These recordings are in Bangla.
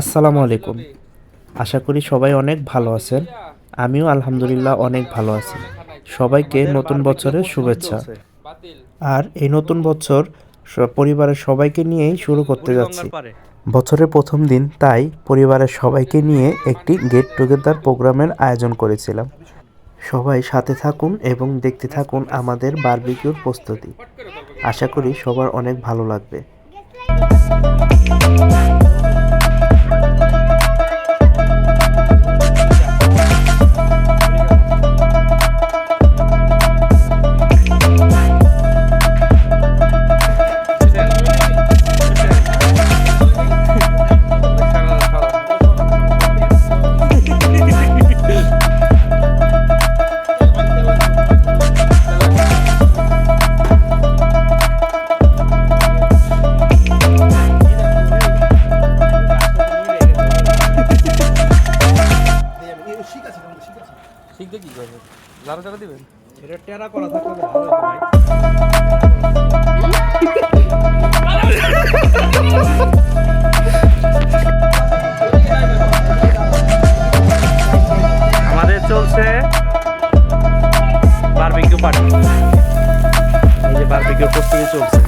আসসালামু আলাইকুম। আশা করি সবাই অনেক ভালো আছেন। আমিও আলহামদুলিল্লাহ অনেক ভালো আছি। সবাইকে নতুন বছরের শুভেচ্ছা। আর এই নতুন বছর পরিবারের সবাইকে নিয়েই শুরু করতে যাচ্ছি। বছরের প্রথম দিন, তাই পরিবারের সবাইকে নিয়ে একটি গেট টুগেদার প্রোগ্রামের আয়োজন করেছিলাম। সবাই সাথে থাকুন এবং দেখতে থাকুন আমাদের বারবিকিউর প্রস্তুতি। আশা করি সবার অনেক ভালো লাগবে। লাড়া চাড়া দিবেন? এটা টেরা করা থাকলে ভালো ভাই। আমাদের চলছে বারবিকিউ পার্টি এই যে বারবিকিউ প্রস্তুতি চলছে।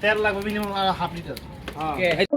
তেল লাগবে মিনিমাম হাফ লিটার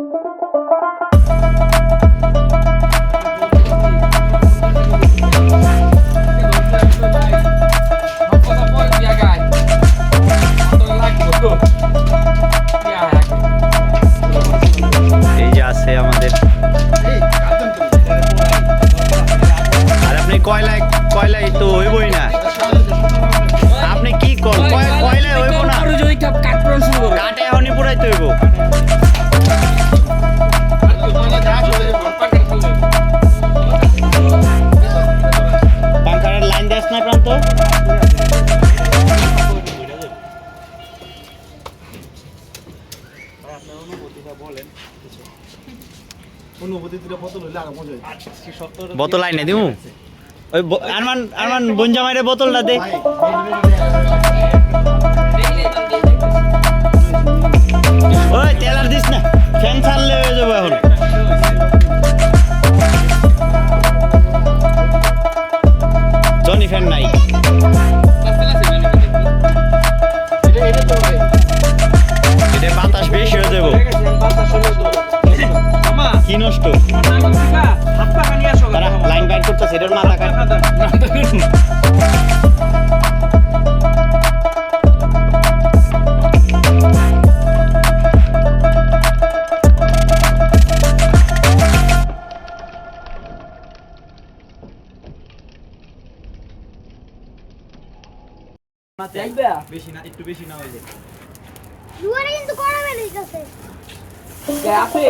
দিলে বোতল হইলে আরও মজা হইতো। বোতল আইনে দিমু? ওই ব- আরমান আরমান বঞ্জামাইরে বোতলটা দে। ওই তেলার দিস না ফ্যান ছাড়লে হয়ে যাব এখন। বেশি না একটু বেশি না হইলে। দুয়ারে কিন্তু করা বেরিয়েছে এখন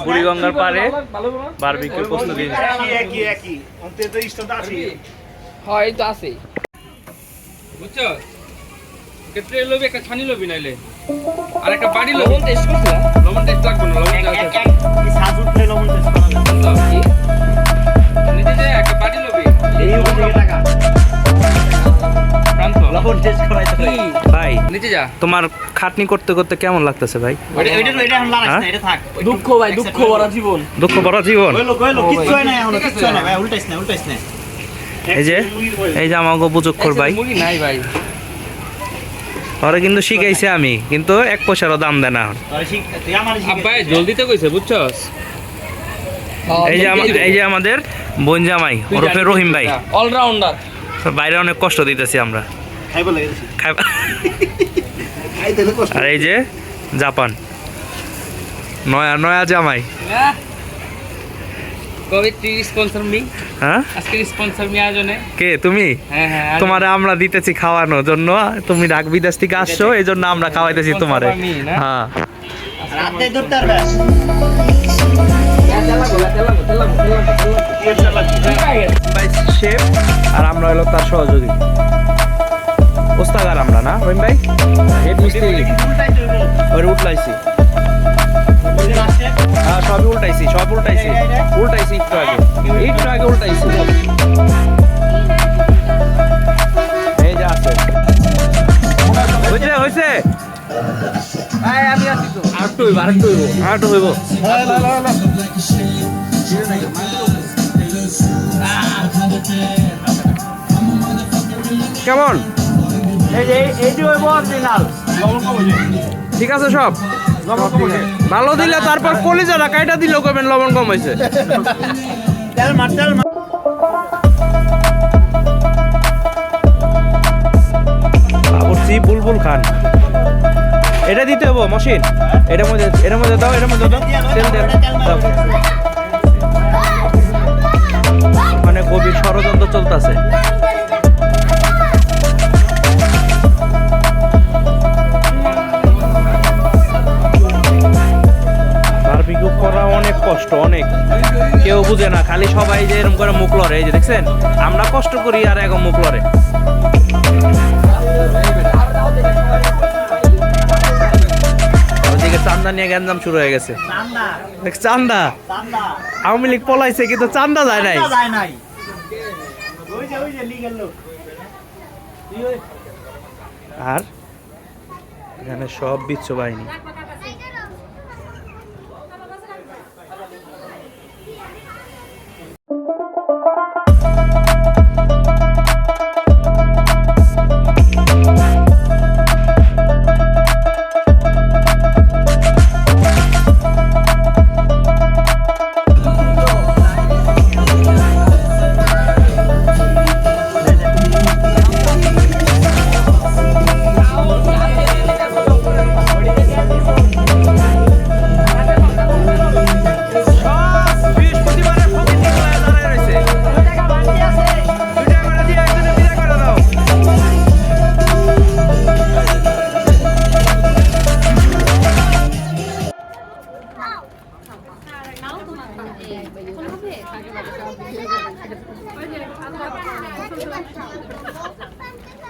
বুড়িগঙ্গার পারে বারবিকিউ প্রস্তুতি হয় তো আছে বুঝছ? ক্ষেত্রে লবি একটা ছানি লবি নাইলে? আর একটা বাড়ি লবণ টেস্ট করছিলা লবণ টেস্ট লাগবে না লবণ এক দেওয়া এক যাবে। এক সাজ উঠলে লবণ টেস্ট করা যাবে। নিজে যে একটা বাড়ি লবি? এই উপর টাকা লবণ টেস্ট করাইতে কি? ভাই নিচে যা। তোমার খাটনি করতে করতে কেমন লাগতেছে ভাই? হ্যাঁ? না এটা থাক। দুঃখ ভাই দুঃখ ভরা জীবন। দুঃখ বড় জীবন? কইলো কইলো কিচ্ছু হয় না এখনও কিচ্ছু হয় না ভাই উল্টাইস না উল্টাইস না। এই যে এই যে আমাকে বুজুক্ষর ভাই। মুরগি নাই ভাই। ওরা কিন্তু শিখাইছে আমি কিন্তু এক পয়সারও দাম দেয় না আব্বাই জলদিতে কইছে বুঝছস? এই যে এই যে আমাদের বোন জামাই ওরফে রহিম ভাই। অলরাউন্ডার। বাইরে অনেক কষ্ট দিতেছি আমরা। আর এই যে জাপান। নয়া নয়া জামাই। কবে স্পন্সর মি হ্যাঁ? আজকে স্পন্সর মি আয়োজনে। কে তুমি? হ্যাঁ হ্যাঁ তোমারে আমরা দিতেছি খাওয়ানোর জন্য। তুমি ডাক বিদেশ থেকে আসছো এই জন্য আমরা খাওয়াইতেছি তোমারে। না? হ্যাঁ। রাতে ধরতে পারবে ভাই আর আমরা হলো তার সহযোগী। ওস্তাগার আমরা না ভাই? হেড মিস্ত্রি ওই উঠলাইছি। হ্যাঁ সবই উল্টাইছি সব উল্টাইছি উল্টাইছি একটু আগে একটু আগে উল্টাইছি এই যে আছে। হয়েছে হয়েছে আরেকটু হইব আরেকটু হইব আরেকটু হইব। কেমন? এই যে এইটি হইব অরিজিনাল ঠিক আছে সব? ভালো দিলে তারপর কলিজাটা কাইটা দিলেও কবেন লবণ কম হয়েছে বাবুর্চি বুলবুল খান। এটা দিতে হব মশিন এটার মধ্যে এটার মধ্যে দাও এটার মধ্যে দাও। তেল তেল দাও মানে গভীর ষড়যন্ত্র চলতেছে। করে এই যে দেখছেন? আমরা কষ্ট করি আর এখন মুখ লড়ে চান্দা নিয়ে গ্যাঞ্জাম শুরু হয়ে গেছে। চান্দা। আওয়ামী লীগ পলাইছে কিন্তু চান্দা যায় নাই। আর এখানে সব বিচ্ছু বাহিনী।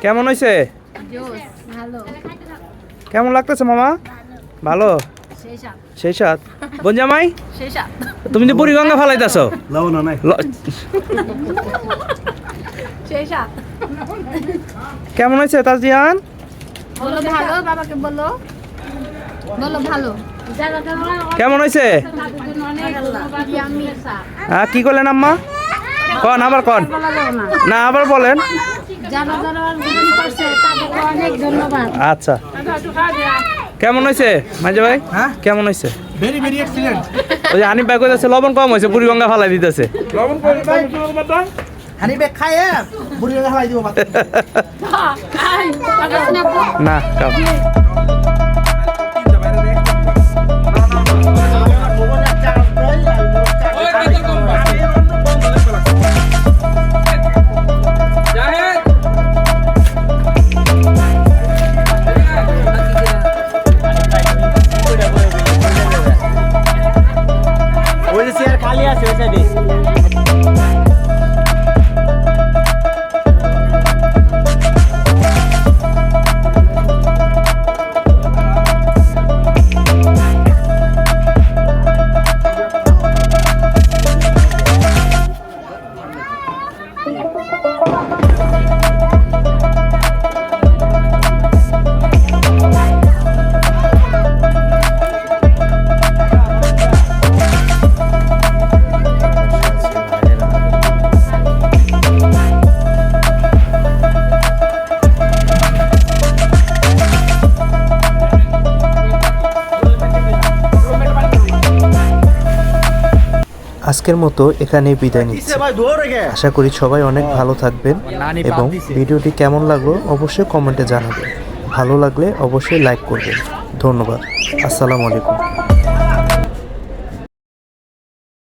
কেমন হয়েছে? কেমন লাগতেছে মামা? ভালো? সেই সাত বঞ্জামাই তুমি যে বুড়িগঙ্গা ফালাইতেছো। কেমন হয়েছে তাজিয়ান? বলো ভালো বাবাকে বলো। বলো ভালো। কেমন হয়েছে? হ্যাঁ কি করলেন আম্মা? কন আবার কন। না আবার বলেন। যারা যারা আয়োজন তাদেরকে অনেক ধন্যবাদ। আচ্ছা। কেমন হয়েছে মাঝে ভাই? হ্যাঁ? কেমন হয়েছে? ভেরি ভেরি এক্সিলেন্ট ওই হানিফ ভাই কইতেছে লবণ কম হয়েছে বুড়িগঙ্গা ফালাই দিতেছে। হানি বে খায় বুড়ি ফালাই দিব না যে চেয়ার খালি আছে আজকের মতো এখানেই বিদায় নিচ্ছি। আশা করি সবাই অনেক ভালো থাকবেন এবং ভিডিওটি কেমন লাগল অবশ্যই কমেন্টে জানাবেন। ভালো লাগলে অবশ্যই লাইক করবেন। ধন্যবাদ। আসসালামু আলাইকুম।